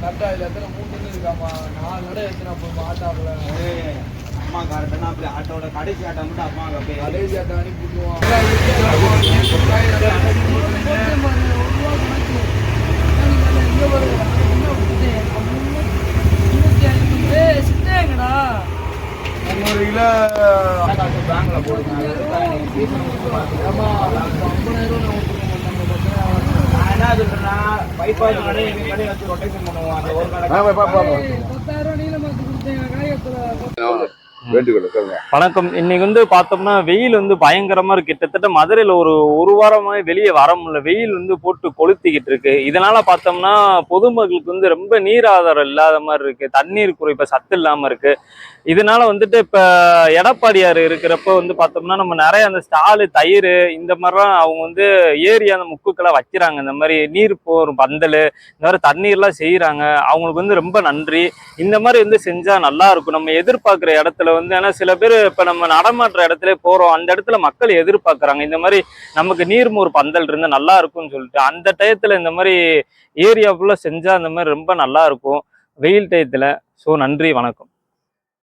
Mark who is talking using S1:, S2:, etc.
S1: கரெக்டாக இதில் எத்தனை மூணு இருக்காமா நாலு கடை எடுத்துனா போய் ஆட்டாவில் அம்மா காரட்டா அப்படி ஆட்டோட கடைசி ஆட்டை மட்டும் அம்மா அப்படியே
S2: கடைசி ஆட்டை அனுப்பிடுவோம் முந்நூறு கிலோ பேங்கில் போடுங்க ஆமாம் ஐம்பதாயிரம்
S1: பைபாஸ் கடை எங்க கடையை வச்சு ரொட்டேஷன் பண்ணுவோம். அந்த ஒரு கடை
S2: வேண்டுகோள் சொல்லுங்க.
S3: வணக்கம். இன்னைக்கு வந்து பார்த்தோம்னா வெயில் வந்து பயங்கரமா இருக்கு. கிட்டத்தட்ட மதுரையில ஒரு ஒரு வாரமா வெளியே வர முடியல. வெயில் வந்து போட்டு கொளுத்திக்கிட்டு இருக்கு. இதனால பார்த்தோம்னா பொதுமக்களுக்கு வந்து ரொம்ப நீர் ஆதாரம் இல்லாத மாதிரி இருக்கு. தண்ணீர் குறைப்ப சத்து இல்லாம இருக்கு. இதனால வந்துட்டு இப்ப எடப்பாடியார் இருக்கிறப்ப வந்து பார்த்தோம்னா நம்ம நிறைய அந்த ஸ்டாலு தயிர் இந்த மாதிரிலாம் அவங்க வந்து ஏரி அந்த முக்குக்களை வைக்கிறாங்க. இந்த மாதிரி நீர் போகிற பந்தல் இந்த மாதிரி தண்ணீர்லாம் செய்கிறாங்க அவங்களுக்கு வந்து ரொம்ப நன்றி. இந்த மாதிரி வந்து செஞ்சால் நல்லா இருக்கும். நம்ம எதிர்பார்க்குற இடத்துல வந்து ஏன்னா சில பேர் இப்போ நம்ம நடமாட்டுற இடத்துல போகிறோம் அந்த இடத்துல மக்கள் எதிர்பார்க்குறாங்க. இந்த மாதிரி நமக்கு நீர்மூர் பந்தல் இருந்தால் நல்லா இருக்கும்னு சொல்லிட்டு அந்த டயத்தில் இந்த மாதிரி ஏரியா ஃபுல்லாக செஞ்சால் அந்த மாதிரி ரொம்ப நல்லா இருக்கும். வெயில் டயத்தில். ஸோ நன்றி வணக்கம்.